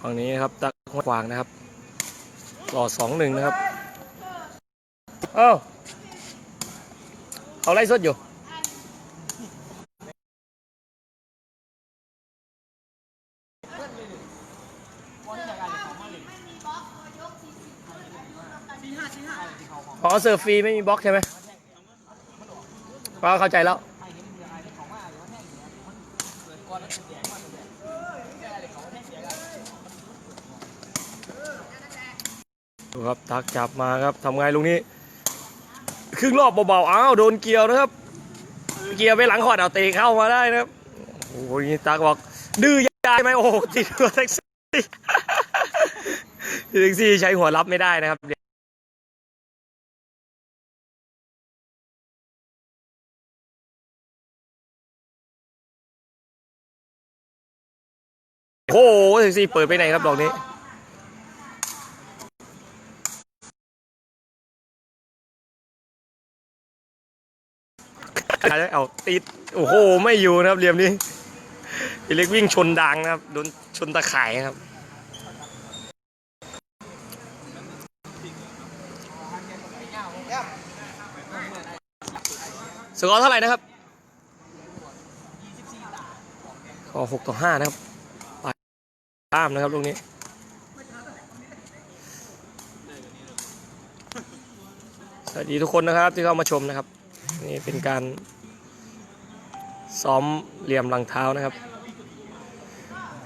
ฝั่งนี้นะครับตักห้วยขวางนะครับต่อสองหนึ่งนะครับเอ้าเขาไล่สดอยู่อ๋อเสิร์ฟฟรีไม่มีบล็อกใช่ไหมก็เข้าใจแล้ว ดูครับทักจับมาครับทำไงลุงนี้ครึ่งรอบเบาๆอ้าวโดนเกียวนะครับ เกียวไปหลังขอดเอาเตะเข้ามาได้นะครับโอ้โหนี่ตักบอก ดื้อยายไหมโอ้โหติดตัวแท็กซี่แท็กซี่ใช้หัวรับไม่ได้นะครับโอ้โหแท็กซี่เปิดไปไหนครับดอกนี้ เอาติดโอ้โหไม่อยู่นะครับเหลี่ยมนี้พี่เล็กวิ่งชนดังนะครับโดนชนตะข่ายนะครับสกอร์เท่าไหร่นะครับก็หกต่อห้านะครับไปตามนะครับลูกนี้สวัสดีทุกคนนะครับที่เข้ามาชมนะครับ นี่เป็นการ ซ้อมเหลี่ยมรองเท้านะครับ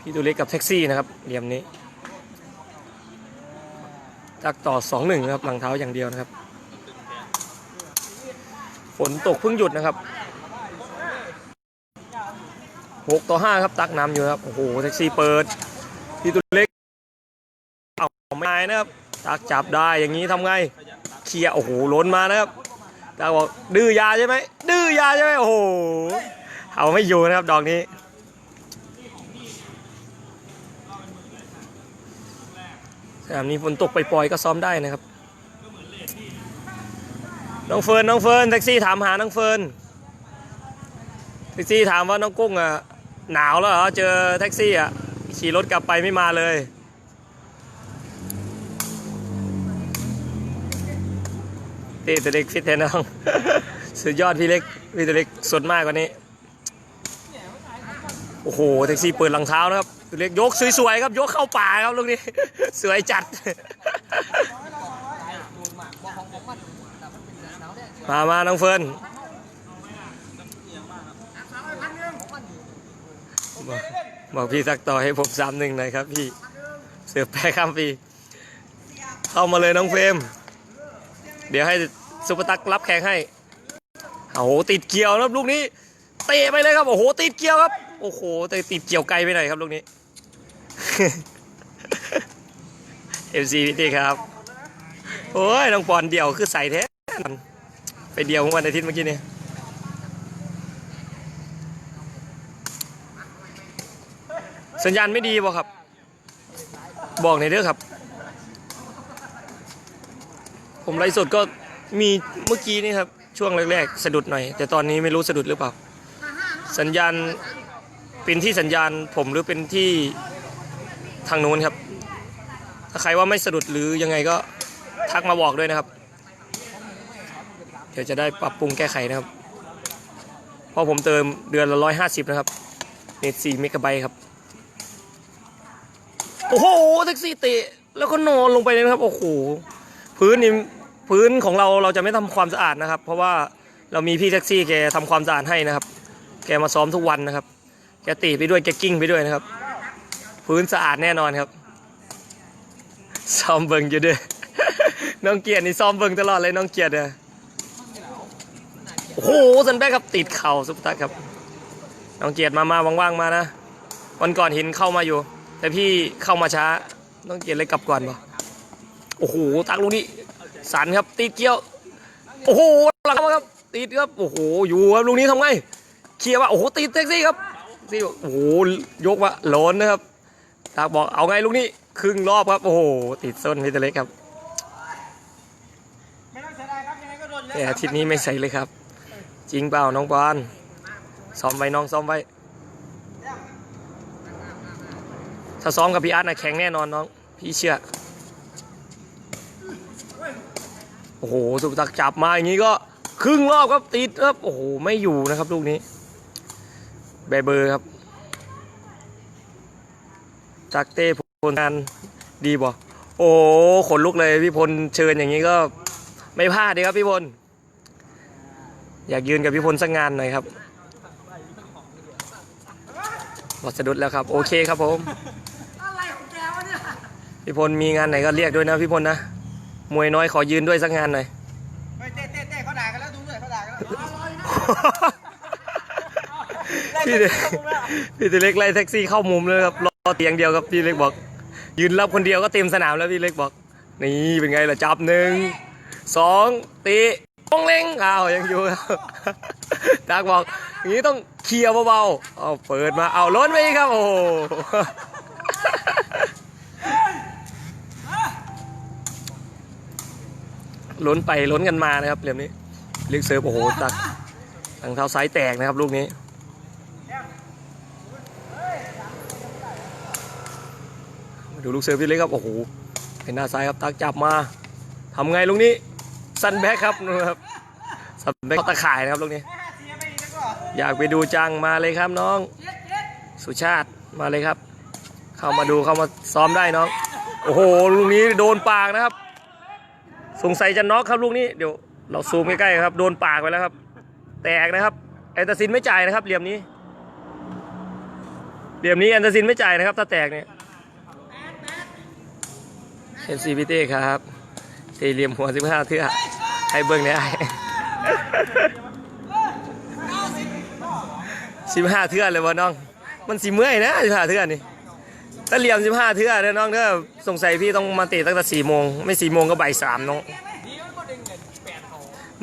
พี่ตูเล็กกับแท็กซี่นะครับเหลี่ยมนี้ตักต่อสองหนึ่งครับรองเท้าอย่างเดียวนะครับ ฝนตกเพิ่งหยุดนะครับหกต่อห้าครับตักน้ำอยู่ครับโอ้โหแท็กซี่เปิดพี่ตูเล็กเอาไม่ได้นะครับตักจับได้อย่างนี้ทำไงเคลียโอ้โหล้นมานะครับตาบอกดื้อยาใช่ไหมดื้อยาใช่ไหมโอ้โห เอาไม่อยู่นะครับดอกนี้ สนามนี้ฝนตกปล่อยๆก็ซ้อมได้นะครับ น้องเฟิร์นน้องเฟิร์นแท็กซี่ถามหาน้องเฟิร์นแท็กซี่ถามว่าน้องกุ้งอะหนาวแล้วเหรอเจอแท็กซี่อะขี่รถกลับไปไม่มาเลยเต้ตัวเล็กฟิตแทนน้อง สุดยอดพี่เล็กพี่ตัวเล็กสดมากกว่านี้ โอ้โหแท็กซี่เปิดรองเท้านะครับตัวเล็กยกสวยๆครับยกเข้าป่าครับลูกนี้ สวยจัด มามาน้องเฟิร์นบอกพี่สักต่อให้ผมสามหนึ่งหน่อยครับพี่ เสือแปรข้ามปีเข้ามาเลยน้องเฟรมเดี๋ยวให้ซุปเปอร์ตักรับแขกให้โอ้โหติดเกี่ยวครับลูกนี้เตะไปเลยครับโอ้โหติดเกี่ยวครับ โอ้โห แต่ติดเกี่ยวไกลไปหน่อยครับลูกนี้เอฟซีพี่ตีครับ โอ้ยน้องปอนเดี่ยวคือใส่แท้ไปเดี่ยวเมื่อวันอาทิตย์เมื่อกี้นี่สัญญาณไม่ดีบ่ครับ บอกหน่อยเด้อครับ ผมไลฟ์สดก็มีเมื่อกี้นี่ครับ ช่วงแรกๆ สะดุดหน่อย แต่ตอนนี้ไม่รู้สะดุดหรือเปล่า สัญญาณ เป็นที่สัญญาณผมหรือเป็นที่ทางนู้นครับ ถ้าใครว่าไม่สะดุดหรือยังไงก็ทักมาบอกด้วยนะครับ เดี๋ยวจะได้ปรับปรุงแก้ไขนะครับ เพราะผมเติมเดือนละร้อยห้าสิบนะครับเน็ตสี่เมกะไบต์ครับ โอ้โหแท็กซี่เตะแล้วก็นอนลงไปเลยนะครับ โอ้โห พื้นนี่พื้นของเราเราจะไม่ทำความสะอาดนะครับ เพราะว่าเรามีพี่แท็กซี่แกทำความสะอาดให้นะครับ แกมาซ้อมทุกวันนะครับ แกตีไปด้วยแกกิ้งไปด้วยนะครับ พื้นสะอาดแน่นอนครับ ซ้อมเบิงอยู่ด้วยน้องเกียรตินี่ซ้อมเบิงตลอดเลยน้องเกียรติเนี่ยโอ้โหสันแบกครับติดเข่าซุปตักครับ น้องเกียรติมามาว่างๆมานะ วันก่อนเห็นเข้ามาอยู่ แต่พี่เข้ามาช้า น้องเกียรติเลยกลับก่อนป่ะโอ้โหตักลูกนี้สันครับติดเกี่ยว โอ้โหหลังมาครับติดครับ โอ้โห อยู่ครับลูกนี้ทำไง เคลียร์ว่า โอ้โหติดแท็กซี่ครับ ซี่โอ้โหยกว่าโหลนนะครับตักบอกเอาไงลูกนี้ครึ่งรอบครับ โอ้โหติดส้นพี่ตะเล็กครับไม่ต้องเสียดายครับยังไงก็โดนอยู่แต่แล้วอาทิตย์นี้ไม่ใส่เลยครับ จริงเปล่าน้องบอลซ้อมไว้น้องซ้อมไว้ถ้าซ้อมกับพี่อาร์ตนะแข็งแน่นอนน้อง พี่เชื่อ โอ้โหสุภตักจับมาอย่างนี้ก็ ครึ่งรอบครับติดครับโอ้โหไม่อยู่นะครับลูกนี้แบเบอร์ครับจากเต้พลงานดีบ่โอ้ขนลุกเลยพี่พลเชิญอย่างนี้ก็ไม่พลาดดีครับพี่พลอยากยืนกับพี่พลสักงานหน่อยครับวัสดุดแล้วครับ โอเคครับผมอะไรของแกวะเนี่ยพี่พลมีงานไหนก็เรียกด้วยนะพี่พลนะมวยน้อยขอยืนด้วยสักงานหน่อยเฮ้ยเต้เต้เต้เขาด่ากันแล้วดูด้วยเขาด่ากันแล้วอร่อยนะ พี่เด็กพี่ตัวเล็กไล่แท็กซี่เข้ามุมเลยครับรอเตียงเดียวครับพี่เล็กบอก ยืนรับคนเดียวก็เต็มสนามแล้วพี่เล็กบอก นี่เป็นไงล่ะจับหนึ่งสองตีปองเล้งอ้าวยังอยู่ครับตากบอกอย่างนี้ต้องเคลียร์เบาๆเอาเปิดมาเอาล้นไปอีกครับโอ้โหล้นไปล้นกันมานะครับเหลี่ยมนี้เล็กเซิร์ฟโอ้โหตักทางเท้าซ้ายแตกนะครับลูกนี้ มา ดูลูกเสือพี่เล็กครับโอ้โหเป็นหน้าซ้ายครับตักจับมาทำไงลูกนี้ซันแบ็คครับนะครับซันแบ็คตะข่ายนะครับลูกนี้ อยากไปดูจังมาเลยครับน้อง สุชาติมาเลยครับ เข้ามาดูเข้ามาซ้อมได้น้อง โอ้โหลูกนี้โดนปากนะครับ สงสัยจะน็อกครับลูกนี้เดี๋ยวเราซูมใกล้ๆครับ โดนปากไปแล้วครับ แตกนะครับแอนตาซินไม่จ่ายนะครับเหลี่ยมนี้เหลี่ยมนี้แอนตาซินไม่จ่ายนะครับ ถ้าแตกเนี่ย เอ็นซีพีเต้ครับเตเหลี่ยมหัวสิบห้าเทื่อให้เบิ้งเนี่ยสิบห้าเทื่อเลยวะน้อง มันสีเมื่อยนะสิบห้าเทื่อนี่ถ้าเหลี่ยมสิบห้าเทื่อเนี่ยน้องเด้อสงสัยพี่ต้องมาเตะตั้งแต่สี่โมงไม่สี่โมงก็บ่ายสามน้อง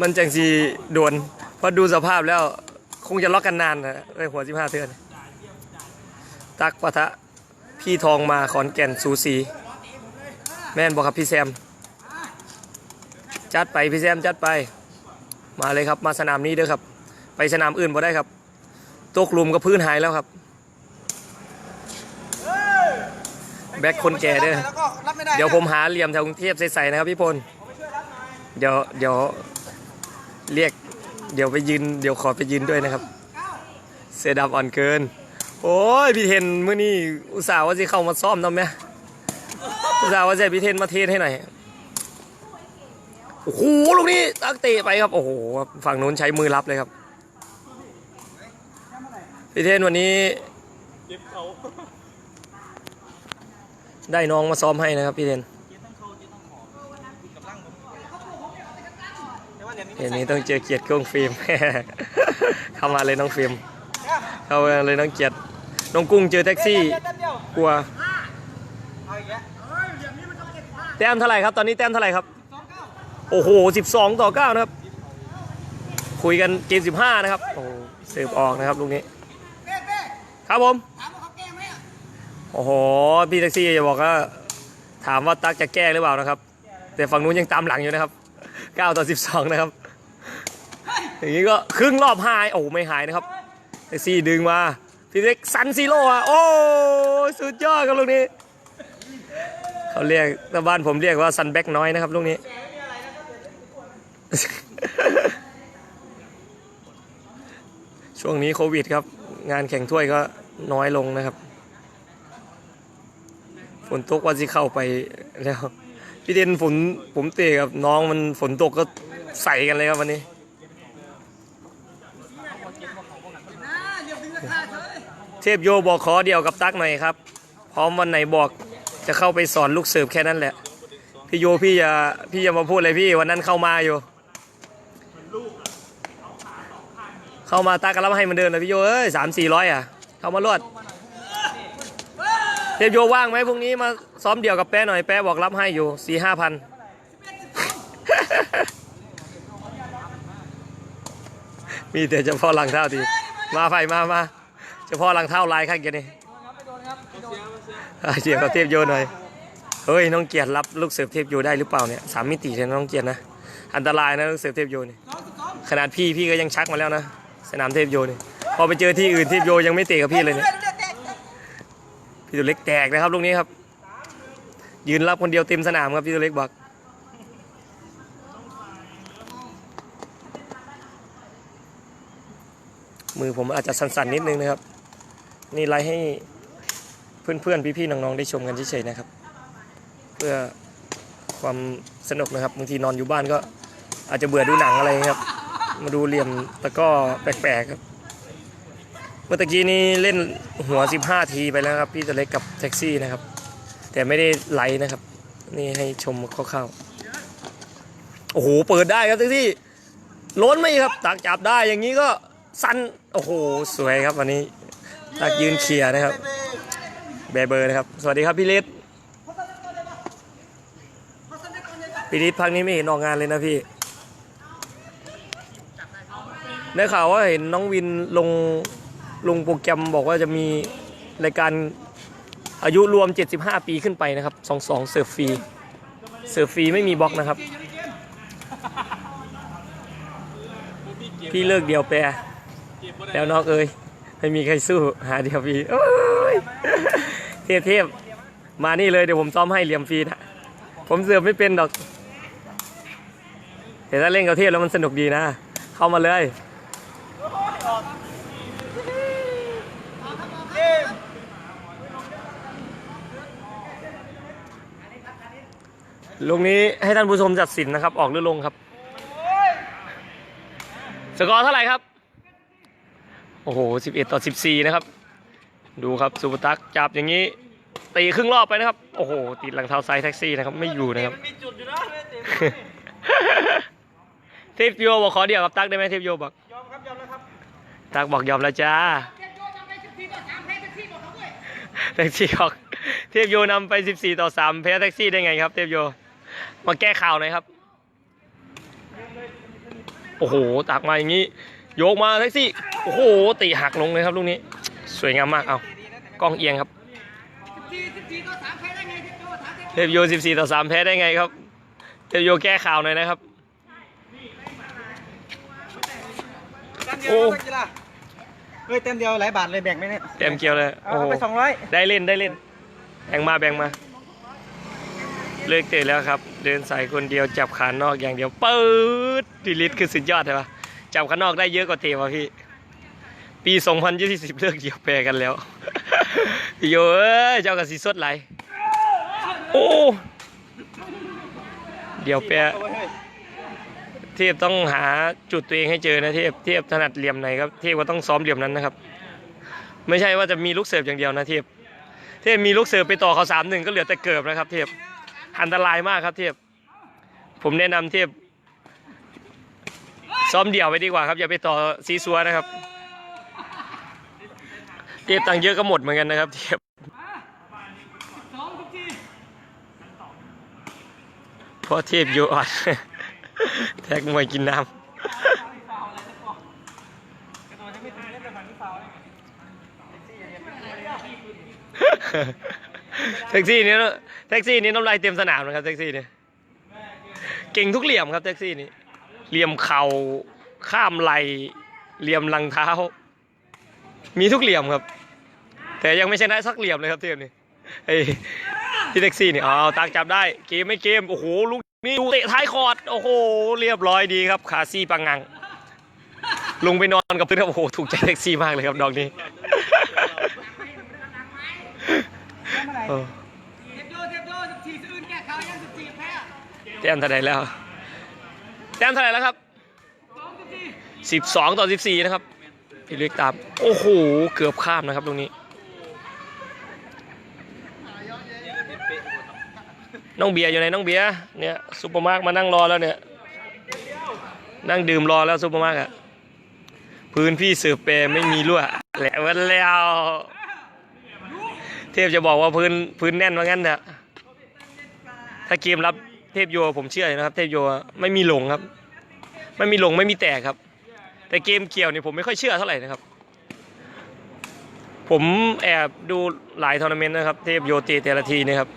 มันจังสีโดนพราะดูสภาพแล้วคงจะล็อกกันนานนะไอหัวสิบห้าเทื่อนตักปะทะพี่ทองมาขอนแก่นสูสี ม่นบอกครับพี่แซม จัดไปพี่แซมจัดไป มาเลยครับมาสนามนี้เด้อครับ ไปสนามอื่นบ่ได้ครับตกลุมกับพื้นหายแล้วครับ แบ็คคนแก่เด้อเดี๋ยวผมหาเหลี่ยมแถวกรุงเทพใส่ๆนะครับพี่พลเดี๋ยวเดี๋ยวเรียกเดี๋ยวไปยืนเดี๋ยวขอไปยืนด้วยนะครับ เสือดำอ่อนเกิน โอ้ยพี่เทนเมื่อนี้อุตส่าห์ว่าจะเข้ามาซ่อมทำไหม สาห์ว่าจะพี่เทนมาเทสให้หน่อยโอ้โหลูกนี้ตักเตะไปครับ โอ้โหฝั่งนู้นใช้มือรับเลยครับพี่เทนวันนี้ได้น้องมาซ้อมให้นะครับพี่เทนเหรียญนี้เดี๋ยวนี้ต้องเจอเกียรติกล้องฟิล์มเข้ามาเลยน้องฟิล์มเข้ามาเลยน้องเกียรติน้องกุ้งเจอแท็กซี่เดียวกลัว แต้มเท่าไหร่ครับ ตอนนี้แต้มเท่าไหร่ครับสอเก้าโอ้โห 12 ต่อ 9 นะครับ คุยกันเกม 15 นะครับ โอ้เสิร์ฟออกนะครับลูกนี้ ครับผม โอ้โห พี่แท็กซี่จะบอกว่า ถามว่าตั๊กจะแก้หรือเปล่านะครับ แต่ฝั่งนู้นยังตามหลังอยู่นะครับ 9 ต่อ 12 นะครับ อย่างนี้ก็ครึ่งรอบหาย โอ้ไม่หายนะครับ แท็กซี่ดึงมา พี่เล็กซันซีโร่อะโอ้ สุดยอดครับลูกนี้ เขาเรียกชาวบ้านผมเรียกว่าซันแบ็กน้อยนะครับลูกนี้ ช่วงนี้โควิดครับ งานแข่งถ้วยก็น้อยลงนะครับฝนตกว่าจะเข้าไปแล้วพี่เดนฝนผมเตะกับน้องมันฝนตกก็ใส่กันเลยครับวันนี้เหรียญดึงราคาเฉยเทพโยบอกขอเดียวกับตั๊กหน่อยครับ พร้อมวันไหนบอก จะเข้าไปสอนลูกเสิร์ฟแค่นั้นแหละ พี่โยพี่อย่าพี่อย่ามาพูดเลยพี่วันนั้นเข้ามาอยู่ เข้ามาตั๊กกันแล้วให้มันเดินเลยพี่โยเอ้ยสามสี่ร้อยอะ เข้ามารวดเทพโยว่างไหมพรุ่งนี้มาซ้อมเดี่ยวกับแป๊ะหน่อยแป๊ะบอกรับให้อยู่สี่ห้าพันมีแต่เฉพาะหลังเท้าทีมาไฟมามาเฉพาะหลังเท้าลายข้างเกียนี่ เสียบกับเทพโยหน่อย เฮ้ยน้องเกียรติรับลูกเสิร์ฟเทพโยได้หรือเปล่าเนี่ยสามมิติเลยนะน้องเกียรตินะ อันตรายนะลูกเสิร์ฟเทพโยนี่ขนาดพี่พี่ก็ยังชักมาแล้วนะสนามเทพโยนี่พอไปเจอที่อื่นเทพโยยังไม่เตะกับพี่เลยเนี่ยพี่ตัวเล็กแตกนะครับลูกนี้ครับ ยืนรับคนเดียวเต็มสนามครับพี่ตัวเล็กบอกมือผมอาจจะสั่นๆนิดนึงนะครับ นี่ไลฟ์ให้ เพื่อนๆพี่ๆน้องๆได้ชมกันเฉยๆนะครับ เพื่อความสนุกนะครับบางทีนอนอยู่บ้านก็อาจจะเบื่อดูหนังอะไรครับ มาดูเหลี่ยมตะก้อแปลกๆครับ เมื่อตะกี้นี้เล่นหัว 15 ทีไปแล้วครับ พี่ตัวเล็กกับแท็กซี่นะครับ แต่ไม่ได้ไลฟ์นะครับ นี่ให้ชมคร่าวๆโอ้โหเปิดได้ครับแท็กซี่ล้นไหมครับตักจับได้อย่างนี้ก็สั้นโอ้โหสวยครับวันนี้ตักยืนเคลียร์นะครับ แบเบอร์นะครับ สวัสดีครับพี่ฤทธิ์พี่ฤทธิ์พักนี้ไม่เห็นออกงานเลยนะพี่ ได้ข่าวว่าเห็นน้องวินลงลงโปรแกรมบอกว่าจะมีรายการอายุรวม 75 ปีขึ้นไปนะครับ 22 เสิร์ฟฟรี เสิร์ฟฟรีไม่มีบล็อกนะครับ พี่เลิกเดียวแปรแล้วนอกเอ้ยไม่มีใครสู้หาเดียวพี่โอ้ย เทพเทพมานี่เลยเดี๋ยวผมซ้อมให้เหลี่ยมฟรีนะ ผมเสือไม่เป็นดอกแต่ถ้าเล่นกับเทพแล้วมันสนุกดีนะ เข้ามาเลยลูกนี้ให้ท่านผู้ชมจัดสินนะครับ ออกหรือลงครับ สกอร์เท่าไหร่ครับ โอ้โห 11 ต่อ 14 นะครับ ดูครับสุภตักจับอย่างนี้ ตีครึ่งรอบไปนะครับ โอ้โหติดหลังเท้าซ้ายแท็กซี่นะครับ ไม่อยู่นะครับมีจุดอยู่นะเทพโยบอกขอเดียวกับตักได้ไหมเทพโยบอกยอมครับยอมแล้วครับตักบอกยอมแล้วจ้าแท็กซี่บอกเขาด้วยแท็กซี่บอกเทพโยนำไป 14 ต่อ 3 แพ้แท็กซี่ได้ไงครับ เทพโยมาแก้ข่าวหน่อยครับ โอ้โหตักมาอย่างนี้ โยกมาแท็กซี่ โอ้โหตีหักลงเลยครับลูกนี้ สวยงามมากเอากล้องเอียงครับสิบสี่สิบสี่ต่อสามแพ้ได้ไงเจ็ดโยถามเจ็ดเทพโย14 ต่อ 3 แพ้ได้ไงครับ เทพโยแก้ข่าวหน่อยนะครับเต็มเดียวโอ้นักกีฬาเฮ้ยเต็มเดียวหลายบาทเลยแบ่งไหมเนี่ยเต็มเกียวเลยเอาโอ้โหไปสองร้อยได้เล่นได้เล่นแบ่งมาแบ่งมา เลิกเตะแล้วครับ เดินสายคนเดียวจับขานอกอย่างเดียวปื๊ดดิลิทคือสุดยอดใช่ปะจับขานอกได้เยอะกว่าเตะวะพี่ ปี 2020 เลิกเดียวแปรกันแล้วโยเอ้ยเจ้ากับสีสดไหลโอ้เดี๋ยวแปรเอาไว้เฮ้ยเทพต้องหาจุดตัวเองให้เจอนะเทพเทพถนัดเหลี่ยมไหนครับเทพก็ต้องซ้อมเหลี่ยมนั้นนะครับ ไม่ใช่ว่าจะมีลูกเสิร์ฟอย่างเดียวนะเทพเทพมีลูกเสิร์ฟไปต่อเขาสามหนึ่งก็เหลือแต่เกิบนะครับ เทพอันตรายมากครับเทพผมแนะนำเทพซ้อมเดี่ยวไปดีกว่าครับ อย่าไปต่อซีซัวนะครับ เทพตังค์เยอะก็หมดเหมือนกันนะครับเทพสองสิบสี่เพราะเทพโยอ่อนแท็กมวยกินน้ำกระโดดจะไม่ถึงเล่นแต่ฝั่งที่ฟาวล์เลยแท็กซี่นี้นะแท็กซี่นี้น้ำลายเต็มสนามนะครับแท็กซี่นี่เก่งทุกเหลี่ยมครับแท็กซี่นี้เหลี่ยมเข่าข้ามไหลเหลี่ยมหลังเท้า มีทุกเหลี่ยมครับ แต่ยังไม่ชนะสักเหลี่ยมเลยครับเทียมนี่ไอ้ที่แท็กซี่นี่อ๋อตักจับได้เกมไม่เกมโอ้โหลูกนี่ดูเตะท้ายคอร์ดโอ้โหเรียบร้อยดีครับขาซี่ปังงังลงไปนอนกับพื้นครับโอ้โหถูกใจแท็กซี่มากเลยครับดอกนี้เออเจ็ดโยเจ็ดโยสิบสี่สะอื่นแก้ข่าวยังสิบสี่แพ้แต้มเท่าไหร่แล้วแต้มเท่าไหร่แล้วครับสองสิบสี่สิบสองต่อสิบสี่นะครับพี่เล็กตาม โอ้โห เกือบข้ามนะครับตรงนี้ น้องเบียร์อยู่ไหนน้องเบียร์เนี่ยซูเปอร์มาร์กมานั่งรอแล้วเนี่ยนั่งดื่มรอแล้วซูเปอร์มาร์กอะพื้นพี่เสือเปรไม่มีรั่วแหละวันแล้วเทพจะบอกว่าพื้นพื้นแน่นว่างั้นเถอะถ้าเกมรับเทพโยผมเชื่อนะครับ เทพโยไม่มีหลงครับ ไม่มีหลงไม่มีแตกครับ แต่เกมเกี่ยวเนี่ยผมไม่ค่อยเชื่อเท่าไหร่นะครับ ผมแอบดูหลายทัวร์นาเมนต์นะครับ เทพโยตีแต่ละทีนะครับ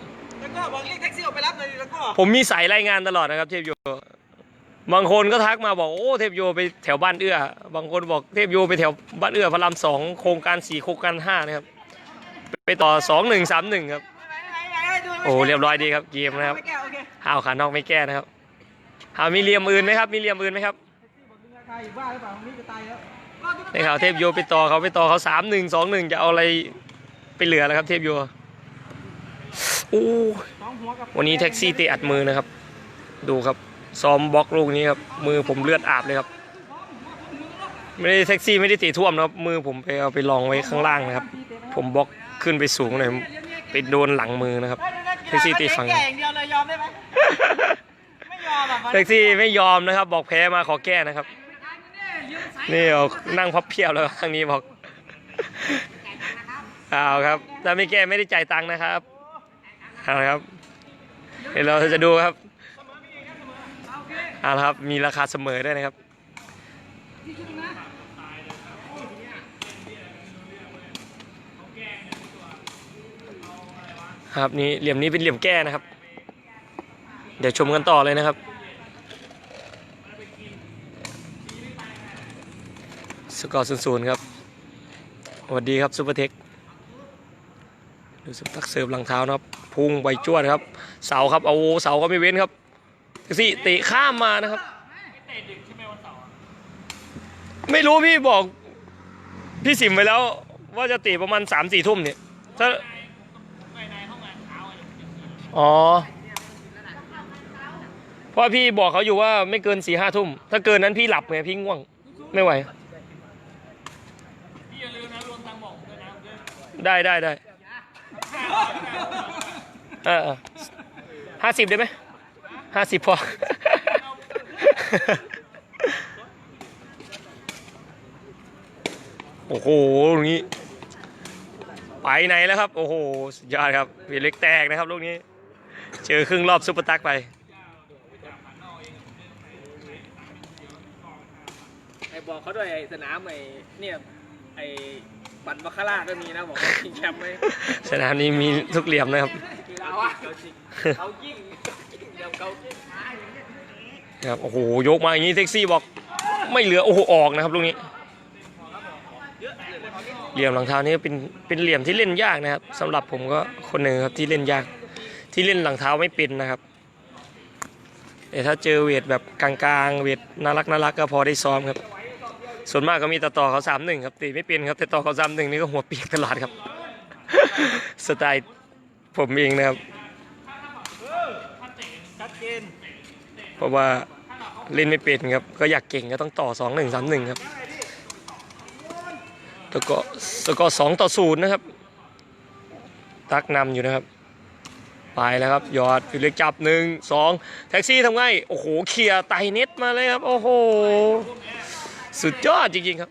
ผมมีสายรายงานตลอดนะครับ เทพโย บางคนก็ทักมาบอกโอ้เทพโยไปแถวบ้านเอื้อ บางคนบอกเทพโยไปแถวบ้านเอื้อพระรามสองโครงการสี่โครงการห้านะครับ ไปต่อสองหนึ่งสามหนึ่งครับ โอ้เรียบร้อยดีครับเกมนะครับไม่แก้โอเคห้าวขานอกไม่แก้นะครับหามีเหลี่ยมอื่นไหมครับ มีเหลี่ยมอื่นไหมครับใครอยู่บ้าหรือเปล่านี่จะตายแล้วในข่าวเทพโยไปต่อเขาไปต่อเขาสามหนึ่งสองหนึ่งจะเอาอะไรไปเหลือแล้วครับ เทพโย อู้สองหัวกับวันนี้แท็กซี่เตะอัดมือนะครับ ดูครับ ซ้อมบล็อกลูกนี้ครับ มือผมเลือดอาบเลยครับ ไม่ได้แท็กซี่ไม่ได้เตะท่วมนะครับ มือผมไปเอาไปลองไว้ข้างล่างนะครับ ผมบล็อกขึ้นไปสูงเลยไปโดนหลังมือนะครับ แท็กซี่ตีฝั่งแก่อย่างเดียวเลยยอมได้ไหมไม่ยอมอะแท็กซี่ไม่ยอมนะครับ บอกแพ้มาขอแก้นะครับ นี่เอานั่งพับเพียบแล้วทางนี้บอกเอาครับถ้าไม่แก้ไม่ได้จ่ายตังค์นะครับ เอาละครับเดี๋ยวเราจะดูครับเอาละครับ มีราคาเสมอด้วยนะครับครับนี่เหลี่ยมนี้เป็นเหลี่ยมแก้นะครับ เดี๋ยวชมกันต่อเลยนะครับ สกอร์ศูนย์ๆครับสวัสดีครับซูเปอร์เทคดูสุดตักเสิร์ฟหลังเท้านะครับ พุ่งไปจวดครับ เสาครับเอาเสาก็ไม่เว้นครับสิเตะข้ามมานะครับ ไม่รู้พี่บอกพี่สิมไปแล้วว่าจะเตะประมาณสามสี่ทุ่มเนี่ยถ้าอ๋อเพราะพี่บอกเขาอยู่ว่าไม่เกินสี่ห้าทุ่ม ถ้าเกินนั้นพี่หลับไงพี่ง่วง ไม่ไหวได้ได้ได้ เออห้าสิบได้ไหมห้าสิบพอ โอ้โหลูกนี้ ไปไหนแล้วครับ โอ้โหสุดยอดครับวีเล็กแตกนะครับลูกนี้ เจอครึ่งรอบซุปเปอร์ตักไปไอ้บอกเขาด้วยไอ้สนามไอ้เนี่ยไอ้ บัตรบาคาร่าก็มีนะบอกว่าชิงแชมป์ไหมสนามนี้มีทุกเหลี่ยมนะครับเขาอะเขาชิงเขายิ่งเดี๋ยวเขายิ่งครับโอ้โหยกมาอย่างนี้แท็กซี่บอกไม่เหลือโอ้โหออกนะครับลูกนี้ เหลี่ยมหลังเท้านี้เป็นเป็นเหลี่ยมที่เล่นยากนะครับสำหรับผมก็คนหนึ่งครับที่เล่นยาก ที่เล่นหลังเท้าไม่เป็นนะครับแต่ถ้าเจอเวทแบบกลางๆเวทน่ารักน่ารักก็พอได้ซ้อมครับ ส่วนมากก็มีต่อต่อเขาสามหนึ่งครับตีไม่เป็นครับแต่ต่อเขาสามหนึ่งนี่ก็หัวเปียกตลอดครับ สไตล์ผมเองนะครับเพราะว่าเล่นไม่เป็นครับก็อยากเก่งก็ต้องต่อสองหนึ่งสามหนึ่งครับแล้วก็สกอสองต่อศูนย์นะครับ ตักนำอยู่นะครับ ไปแล้วครับยอดฟิลิกจับหนึ่งสองแท็กซี่ทำไง โอ้โหเคลียร์ไตเน็ตมาเลยครับ โอ้โห สุดยอดจริงๆครับ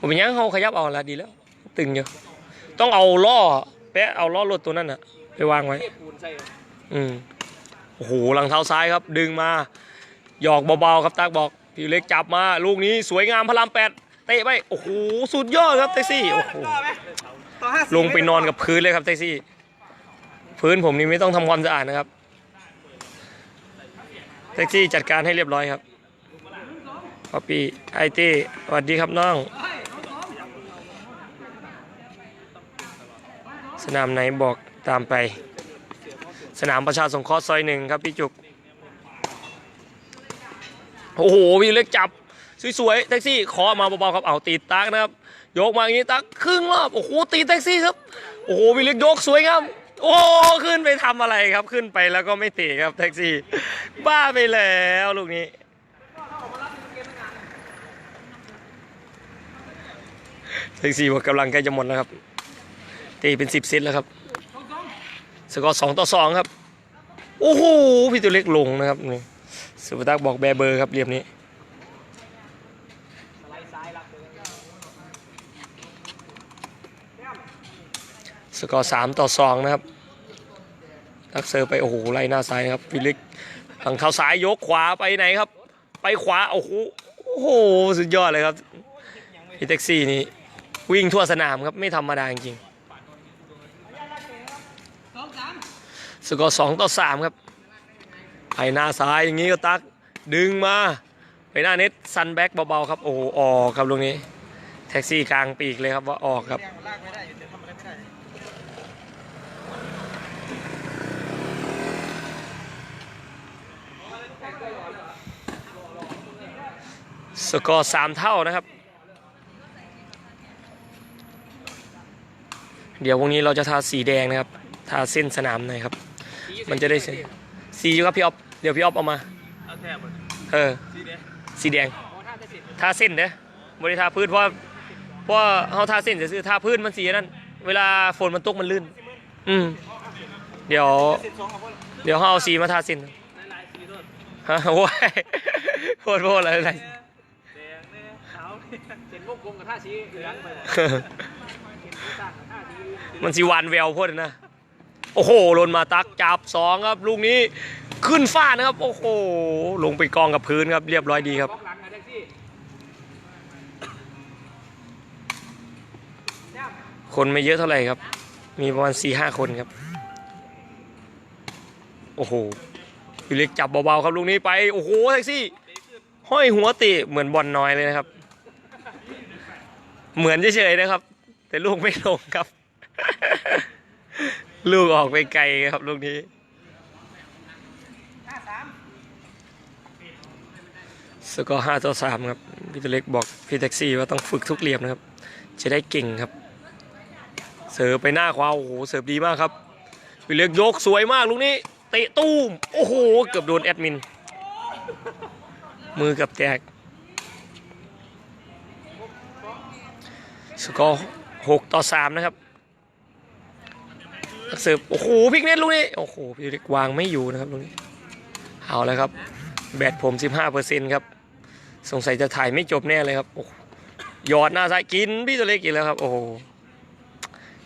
ผมยังเขาขยับเอาละดีแล้ว ตึงอยู่ต้องเอาล่อแปะเอาล่อรถตัวนั้นอะไปวางไว้เทพปูนใช่อืมโอ้โหหลังเท้าซ้ายครับ ดึงมาหยอกเบาๆครับตักบอกพี่เล็กจับมา ลูกนี้สวยงามพระรามแปดเตะไปโอ้โหสุดยอดครับแท็กซี่โอ้โหต่อไหมต่อห้าสิบลงไปนอนกับพื้นเลยครับแท็กซี่ พื้นผมนี่ไม่ต้องทำความสะอาดนะครับ แท็กซี่จัดการให้เรียบร้อยครับป๊อปปี้ไอเต้สวัสดีครับน้อง สนามไหนบอกตามไป สนามประชาสงเคราะห์ซอยหนึ่งครับพี่จุก โอ้โหพี่เล็กจับ สวยๆ แท็กซี่ขอมาเบาๆครับ เอาตีตักนะครับ ยกมาอย่างนี้ตักครึ่งรอบ โอ้โหตีแท็กซี่ครับ โอ้โหพี่เล็กยกสวยงาม โอ้ขึ้นไปทำอะไรครับขึ้นไปแล้วก็ไม่ตะครับแท็กซี่ บ้าไปแล้วลูกนี้ แท็กซี่บอกกำลังใกล้จะหมดแล้วครับ ตีเป็นสิบเซตแล้วครับ สกอร์สองต่อสองครับ โอ้โหพี่ตัวเล็กลงนะครับนี่สุภตักบอกแบเบอร์ครับเรียบนี้ สไลด์ซ้ายรับเลย สกอร์สามต่อสองนะครับทักเซอร์ไปโอ้โหไล่หน้าซ้ายนะครับพี่เล็กหลังเท้าซ้ายยกขวาไปไหนครับ ไปขวาโอ้โหโอ้โหสุดยอดเลยครับพี่แท็กซี่นี่วิ่งทั่วสนามครับไม่ธรรมดาจริงสกอร์สองต่อสามครับไปหน้าซ้ายอย่างนี้ก็ตักดึงมาไปหน้าเน็ตซันแบ็กเบาๆครับโอ้โหออกครับตรงนี้ แท็กซี่กลางปีกเลยครับว่าออกครับ แรงมันลากไม่ได้แต่ทำอะไรไม่ได้ สกอร์สามเท่านะครับ เดี๋ยววันนี้เราจะทาสีแดงนะครับ ทาเส้นสนามหน่อยครับ มันจะได้ส้นสีอยู่ครับพี่ออฟเดี๋ยวพี่ออฟเอามาเออสีแดงทาจะสิทาเส้นเด้อบริทาพื้นเพราะเพราะเขาทาเส้นจะซื้อทาพื้นมันสีนั่นเวลาฝนมันตกมันลื่น อืมเดี๋ยว เดี๋ยวเขาเอาสีมาทาเส้นฮะโว้ยโคตรโคตรอะไร เนี่ยเส้นวงกลมกับท่าสีเหลืองไปเลยเส้นผู้สร้างกับท่าสีมันสีวานแววโพดนะ โอ้โหหล่นมาตักจับสองครับ ลูกนี้ขึ้นฟ้านะครับ โอ้โห ลงไปกองกับพื้นครับ เรียบร้อยดีครับบล็อกหลังกับแท็กซี่แจ้มคนไม่เยอะเท่าไหร่ครับ มีประมาณสี่ห้าคนครับ โอ้โหพี่เล็กจับเบาๆครับลูกนี้ไป โอ้โหแท็กซี่ ห้อยหัวติเหมือนบอลน้อยเลยนะครับ เหมือนเฉยๆนะครับ แต่ลูกไม่ลงครับ ลูกออกไปไกลครับลูกนี้สกอร์ห้าต่อสามครับพี่ตัวเล็กบอกพี่แท็กซี่ว่าต้องฝึกทุกเหลี่ยมนะครับ จะได้เก่งครับ เสิร์ฟไปหน้าขวาโอ้โหเสิร์ฟดีมากครับพี่เล็กยกสวยมากลูกนี้เตะตู้มโอ้โหเกือบโดนแอดมิน มือกับแตก สกอร์หกต่อสามนะครับเสิร์ฟโอ้โหพิกเน็ตลูกนี้โอ้โหพี่เล็กวางไม่อยู่นะครับลูกนี้เอาแล้วครับ แบตผม15%ครับ สงสัยจะถ่ายไม่จบแน่เลยครับโอ้หยอดหน้าซ้ายกินพี่ตัวเล็กกินแล้วครับ โอ้โห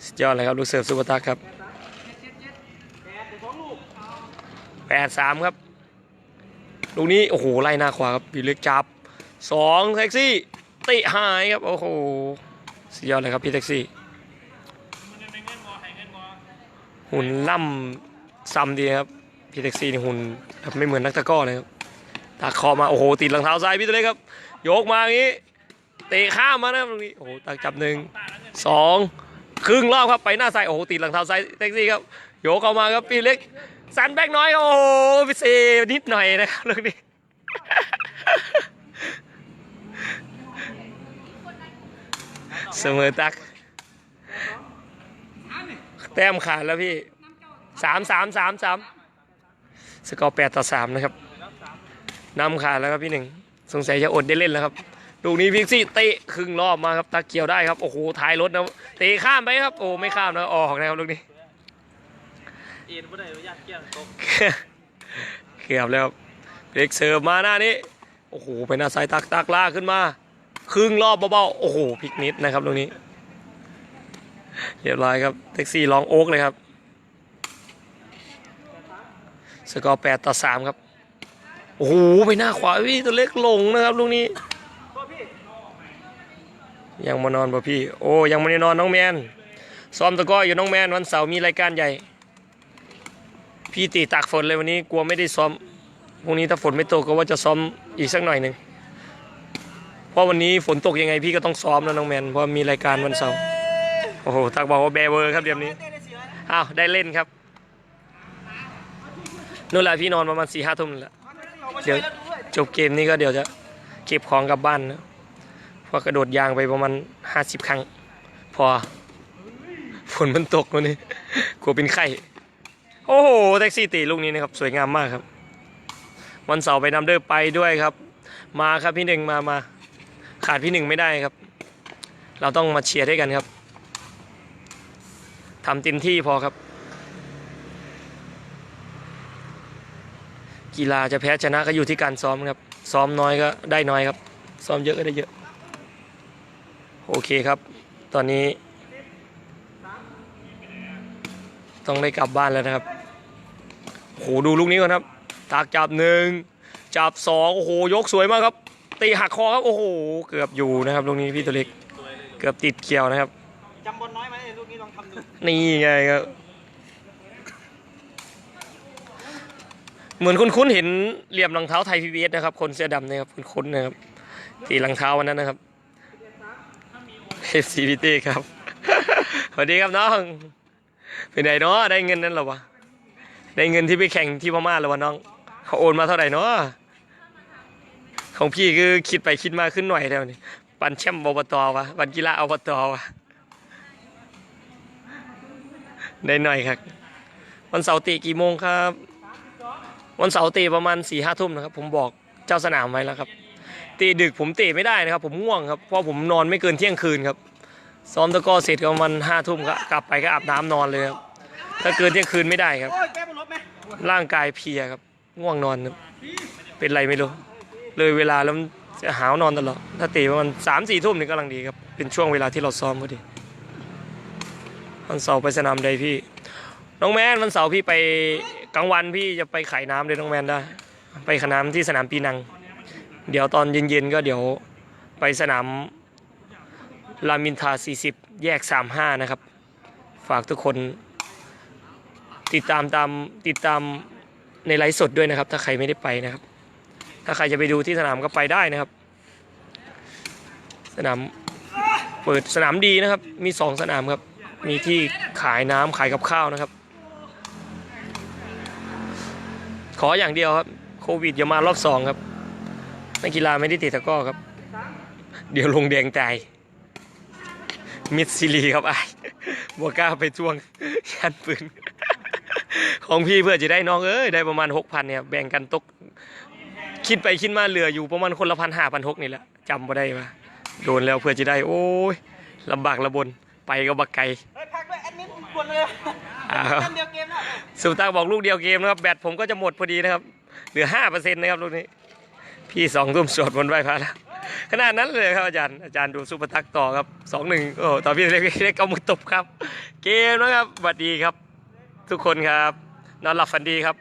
สุดยอดเลยครับลูกเสิร์ฟซูเปอร์ตักครับแปดสองลูก8-3ครับลูกนี้โอ้โหไล่หน้าขวาครับพี่เล็กจับสองแท็กซี่ติหายครับโอ้โห สุดยอดเลยครับพี่แท็กซี่ หุ่นล่ำซ้ำดีครับ พี่แท็กซี่นี่หุ่นแบบไม่เหมือนนักตะก้อเลยครับตาคอมาโอ้โหติดรองเท้าซ้ายพี่ตัวเล็กครับยกมาอย่างนี้เตะข้ามมานะตรงนี้โอ้โหตักจับหนึ่งสองครึ่งรอบครับไปหน้าซ้ายโอ้โหติดรองเท้าซ้ายแท็กซี่ครับโยกเข้ามาครับพี่เล็กสันแบกน้อยครับโอ้โหพี่เซนิดหน่อยนะครับลูกนี้ เสมอตัก แต้มขาดแล้วพี่สามสามสามสามสกอร์แปดต่อสามนะครับนำขาดแล้วครับพี่หนึ่งสงสัยจะอดได้เล่นแล้วครับลูกนี้พิกซี่เตะครึ่งรอบมาครับตาเกี่ยวได้ครับโอ้โหท้ายรถนะเตะข้ามไปครับโอ้ไม่ข้ามนะออกนะครับลูกนี้เอ็นบ่ได้อนุญาตเกี่ยงตกเกือบแล้วครับเล็กเสิร์ฟมาหน้านี้โอ้โหไปหน้าซ้ายตักตักลากขึ้นมา ครึ่งรอบเบาๆโอ้โหพลิกนิดนะครับตรงนี้เรียบร้อยครับแท็กซี่ลองโอ๊กเลยครับ สกอร์แปดต่อสามครับ โอ้โหไปหน้าขวาพี่ตัวเล็กลงนะครับลูกนี้ ยังมานอนป่ะพี่ โอ้ยังไม่ได้นอนน้องแมนซ้อมตะก้ออยู่น้องแมนวันเสาร์มีรายการใหญ่ พี่ตีตากฝนเลยวันนี้กลัวไม่ได้ซ้อมพรุ่งนี้ถ้าฝนไม่ตกก็ว่าจะซ้อมอีกสักหน่อยหนึ่ง เพราะวันนี้ฝนตกยังไงพี่ก็ต้องซ้อมนะน้องแมนเพราะมีรายการวันเสาร์โอ้โหตักบอกว่าแบเวอร์ครับเดี๋ยวนี้เอ้าวได้เล่นครับนู่นแหละพี่นอนประมาณสี่ห้าทุ่มแหละเรามาเดี๋ยวจบเกมนี้ก็เดี๋ยวจะเก็บของกลับบ้านนะเพราะกระโดดยางไปประมาณห้าสิบครั้ง พอฝนมันตกวันนี้กลัวเป็นไข้โอ้โหแท็กซี่ตีลูกนี้นะครับสวยงามมากครับ วันเสาร์ไปนำเดอร์ไปด้วยครับ มาครับพี่หนึ่งมามา ขาดพี่หนึ่งไม่ได้ครับ เราต้องมาเชียร์ด้วยกันครับทำเต็มที่พอครับ กีฬาจะแพ้ชนะก็อยู่ที่การซ้อมครับ ซ้อมน้อยก็ได้น้อยครับ ซ้อมเยอะก็ได้เยอะ โอเคครับ ตอนนี้ ต้องได้กลับบ้านแล้วนะครับโหดูลูกนี้ก่อนครับตากจับหนึ่งจับสองโอ้โหยกสวยมากครับ ตีหักคอครับโอ้โหเกือบอยู่นะครับลูกนี้พี่ตัวเล็กเกือบติดเกี่ยวนะครับจำบอลน้อยไหมลูกนี้ลองทำดูนี่ไงครับเหมือนคุ้นๆเห็นเหลี่ยมรองเท้าไทยพีบีเอสนะครับ คนเสื้อดำเนี่ยครับคุ้นๆนะครับตีรองเท้าวันนั้นนะครับเอฟซีพีตีครับสวัสดีครับน้องเป็นไงเนาะได้เงินนั่นเหรอวะได้เงินที่ไปแข่งที่พม่าแล้ววะน้องเขาโอนมาเท่าไหร่เนาะ ของพี่คือคิดไปคิดมาขึ้นหน่อยแล้วนี่ปันแชมป์อบตวะปันกีฬาอบตวะได้หน่อยครับ วันเสาร์ตะกี่โมงครับ วันเสาร์ตะประมาณสี่ห้าทุ่มนะครับ ผมบอกเจ้าสนามไว้แล้วครับตะดึกผมตะไม่ได้นะครับ ผมง่วงครับเพราะผมนอนไม่เกินเที่ยงคืนครับซ้อมตะก้อเสร็จก็ประมาณห้าทุ่มก็กลับไปก็อาบน้ำนอนเลยครับถ้าเกินเที่ยงคืนไม่ได้ครับ ร่างกายเพลียครับ ง่วงนอนครับเป็นไรไม่รู้ เลยเวลาแล้วจะหาวนอนตลอดถ้าตะประมาณสามสี่ทุ่มนี่กำลังดีครับ เป็นช่วงเวลาที่เราซ้อมพอดีวันเสาร์ไปสนามใดพี่ น้องแมนวันเสาร์พี่ไปกลางวันพี่จะไปขายน้ำเลยน้องแมนได้ ไปขายน้ำที่สนามปีนัง เดี๋ยวตอนเย็นๆก็เดี๋ยวไปสนามรามินทา 40 แยก 35 นะครับ ฝากทุกคน ติดตามตามติดตามในไลฟ์สดด้วยนะครับ ถ้าใครไม่ได้ไปนะครับ ถ้าใครจะไปดูที่สนามก็ไปได้นะครับ สนามเปิดสนามดีนะครับ มีสองสนามครับ มีที่ขายน้ำขายกับข้าวนะครับ ขออย่างเดียวครับ โควิดอย่ามารอบสองครับนักกีฬาไม่ได้ติดตะก้อครับ เดี๋ยวลงแดงใจายมิดซิลีครับไอ้บัวก้าไปทวงยันปืน ของพี่เพื่อจะได้น้องเอ้ยได้ประมาณหกพันเนี่ยแบ่งกันตก คิดไปคิดมาเหลืออยู่ประมาณคนละพันห้าพันหกนี่แหละจำมาได้ปะโดนแล้วเพื่อจะได้ โอ้ยลำบากระบนไปก็บักไก่เฮ้ยพักด้วยแอดมินปวดเลยอ่าแต้มเดียวเกมแล้วสุตาบอกลูกเดียวเกมนะครับแบตผมก็จะหมดพอดีนะครับเหลือห้าเปอร์เซ็นต์นะครับลูกนี้ พี่สองทุ่มสวดมนต์ไหว้พระแล้วขนาดนั้นเลยครับอาจารย์อาจารย์ดูซุปเปอร์ทักต่อครับสองหนึ่งโอ้ต่อพี่เล็กเล็กเอามือตบครับ เกมนะครับสวัสดีครับ ทุกคนครับ นอนหลับฝันดีครับ